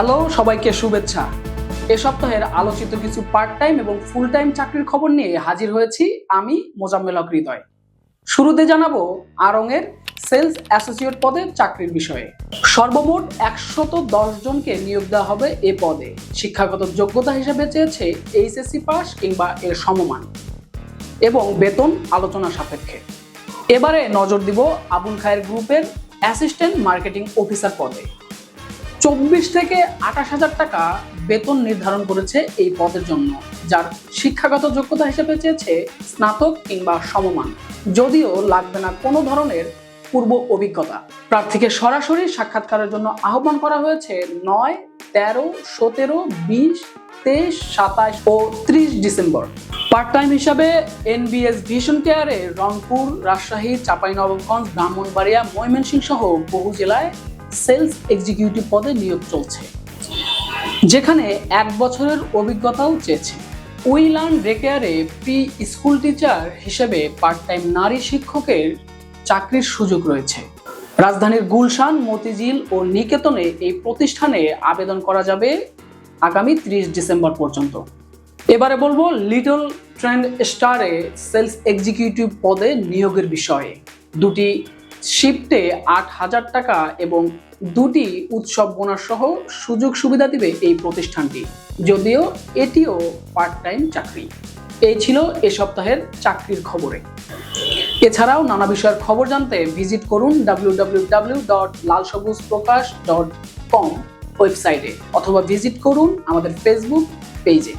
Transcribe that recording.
Hello, সবাইকে শুভেচ্ছা। এ সপ্তাহের আলোচিত কিছু পার্ট টাইম এবং ফুল টাইম চাকরির খবর নিয়ে হাজির হয়েছি আমি মোজাম্মেল হক হৃদয়। শুরুতে জানাব আরঙের সেলস অ্যাসোসিয়েট পদে চাকরির বিষয়ে। সর্বমোট একশত দশ জনকে নিয়োগ দেওয়া হবে এ পদে। শিক্ষাগত যোগ্যতা হিসেবে চেয়েছে এইচএসসি পাস কিংবা এর সমমান এবং বেতন আলোচনা সাপেক্ষে। এবারে নজর দিব আবুল খায়ের গ্রুপের অ্যাসিস্ট্যান্ট মার্কেটিং অফিসার পদে। চব্বিশ থেকে আঠাশ হাজার টাকা বেতন নির্ধারণ করেছে এই পদের জন্য, যার শিক্ষাগত যোগ্যতা হিসেবে চেয়েছে স্নাতক কিংবা সমমান। যদিও লাগবে না কোনো ধরনের পূর্ব অভিজ্ঞতা। প্রার্থীকে সরাসরি সাক্ষাৎকারের জন্য আহ্বান করা হয়েছে নয়, তেরো, সতেরো, বিশ, তেইশ, সাতাশ ও ত্রিশ ডিসেম্বর। পার্ট টাইম হিসাবে এনবিএস ভিশন কেয়ারে রংপুর, রাজশাহী, চাঁপাইনবাবগঞ্জ, ব্রাহ্মণবাড়িয়া, ময়মনসিংহ সহ বহু জেলায় সেলস এক্সিকিউটিভ পদে নিয়োগ চলছে। যেখানে এক বছরের অভিজ্ঞতাও চেয়েছে। উইলান ডেকেয়ারে প্রি স্কুল টিচার হিসেবে পার্ট টাইম নারী শিক্ষকের চাকরির সুযোগ রয়েছে। রাজধানীর গুলশান, মতিঝিল ও নিকেতনে এই প্রতিষ্ঠানে আবেদন করা যাবে আগামী ত্রিশ ডিসেম্বর পর্যন্ত। এবারে বলব, লিটল ট্রেন্ড স্টারে সেলস এক্সিকিউটিভ পদে নিয়োগের বিষয়ে। দুটি শিফটে আট হাজার টাকা এবং দুটি উৎসব বোনাস সহ সুযোগ সুবিধা দিবে এই প্রতিষ্ঠানটি। যদিও এটিও পার্ট টাইম চাকরি। এই ছিল এ সপ্তাহের চাকরির খবরে। এছাড়াও নানা বিষয়ের খবর জানতে ভিজিট করুন কম ওয়েবসাইটে অথবা ভিজিট করুন আমাদের ফেসবুক পেজে